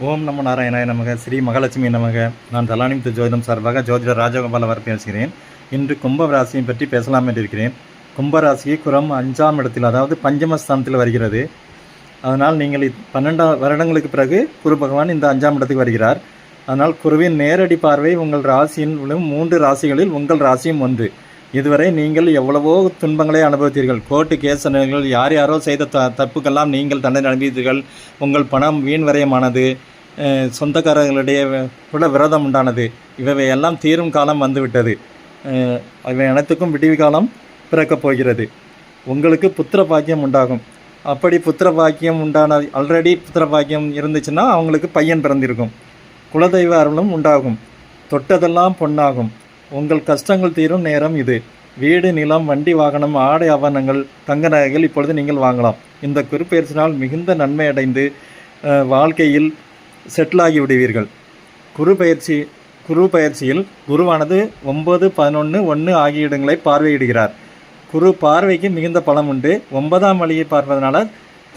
ஓம் நம நாராயணாய நமக ஸ்ரீ மகாலட்சுமி நமக. நான் தலானிமித்த ஜோதிடம் சார்பாக ஜோதிடர் ராஜகோபால் அவர் பேசுகிறேன். இன்று கும்ப ராசியை பற்றி பேசலாம் என்று இருக்கிறேன் கும்பராசியை குரம் அஞ்சாம் இடத்தில் அதாவது பஞ்சமஸ்தானத்தில் வருகிறது. அதனால் நீங்கள் பன்னெண்டாம் வருடங்களுக்கு பிறகு குரு பகவான் இந்த அஞ்சாம் இடத்துக்கு வருகிறார். அதனால் குருவின் நேரடி பார்வை உங்கள் ராசியின் மூன்று ராசிகளில் உங்கள் ராசியும் ஒன்று. இதுவரை நீங்கள் எவ்வளவோ துன்பங்களை அனுபவித்தீர்கள். கோர்ட்டு கேசனங்கள் யார் யாரோ செய்த த தப்புக்கெல்லாம் நீங்கள் தண்டனை அனுபவித்தீர்கள். உங்கள் பணம் வீண் வரையமானது சொந்தக்காரர்களுடைய சொந்தக்காரர்களிடையே கூட விரோதம் உண்டானது. இவை எல்லாம் தீரும் காலம் வந்துவிட்டது. இவை அனைத்துக்கும் விடிவு காலம் பிறக்கப் போகிறது. உங்களுக்கு புத்திர பாக்கியம் உண்டாகும். அப்படி புத்திர பாக்கியம் உண்டான ஆல்ரெடி புத்திர பாக்கியம் இருந்துச்சுன்னா அவங்களுக்கு பையன் பிறந்திருக்கும். குலதெய்வ அருளும் உண்டாகும். தொட்டதெல்லாம் பொன்னாகும். உங்கள் கஷ்டங்கள் தீரும் நேரம் இது. வீடு நிலம் வண்டி வாகனம் ஆடை ஆபரணங்கள் தங்க நகைகள் இப்பொழுது நீங்கள் வாங்கலாம். இந்த குருப்பெயர்ச்சினால் மிகுந்த நன்மை அடைந்து வாழ்க்கையில் செட்டிலாகி விடுவீர்கள். குரு பயிற்சி குரு பயிற்சியில் குருவானது ஒன்பது பதினொன்று ஒன்று ஆகிய இடங்களை பார்வையிடுகிறார். குரு பார்வைக்கு மிகுந்த பலம் உண்டு. ஒன்பதாம் வழியை பார்ப்பதனால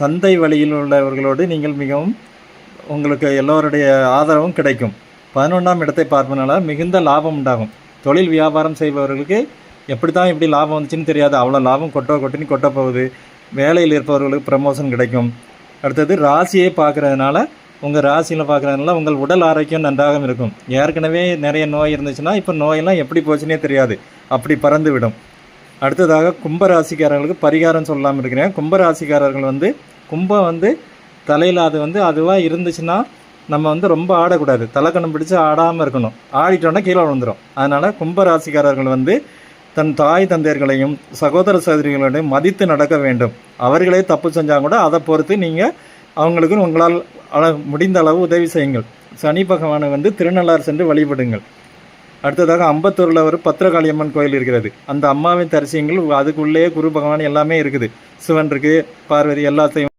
தந்தை வழியில் உள்ளவர்களோடு நீங்கள் மிகவும் உங்களுக்கு எல்லோருடைய ஆதரவும் கிடைக்கும். பதினொன்றாம் இடத்தை பார்ப்பதனால மிகுந்த லாபம் உண்டாகும். தொழில் வியாபாரம் செய்பவர்களுக்கு எப்படி தான் இப்படி லாபம் வந்துச்சுன்னு தெரியாது. அவ்வளோ லாபம் கொட்டோ கொட்டின்னு கொட்ட போகுது. வேலையில் இருப்பவர்களுக்கு ப்ரமோஷன் கிடைக்கும். அடுத்தது ராசியை பார்க்குறதுனால உங்கள் ராசியில் பார்க்குறதுனால உங்கள் உடல் ஆரோக்கியம் நன்றாக இருக்கும். ஏற்கனவே நிறைய நோய் இருந்துச்சுன்னா இப்போ நோயெல்லாம் எப்படி போச்சுன்னே தெரியாது. அப்படி பறந்து விடும் அடுத்ததாக கும்பராசிக்காரர்களுக்கு பரிகாரம் சொல்லாமல் இருக்கிறேன். கும்ப ராசிக்காரர்கள் வந்து கும்பம் வந்து தலையில் அது வந்து அதுவாக இருந்துச்சுன்னா நம்ம வந்து ரொம்ப ஆடக்கூடாது. தலைக்கணம் பிடிச்சி ஆடாமல் இருக்கணும். ஆடிட்டோன்னா கீழே விழுந்துடும் அதனால் கும்பராசிக்காரர்கள் வந்து தன் தாய் தந்தையர்களையும் சகோதர சகோதரிகளையும் மதித்து நடக்க வேண்டும். அவர்களே தப்பு செஞ்சால் கூட அதை பொறுத்து நீங்கள் அவங்களுக்கு உங்களால் அள முடிந்த அளவு உதவி செய்யுங்கள். சனி பகவானை வந்து திருநள்ளாறு சென்று வழிபடுங்கள். அடுத்ததாக அம்பத்தூரில் ஒரு பத்திரகாளியம்மன் கோயில் இருக்கிறது. அந்த அம்மாவின் தரிசியங்கள் அதுக்குள்ளேயே குரு பகவான் எல்லாமே இருக்குது. சிவன் இருக்குது பார்வதி எல்லாத்தையும்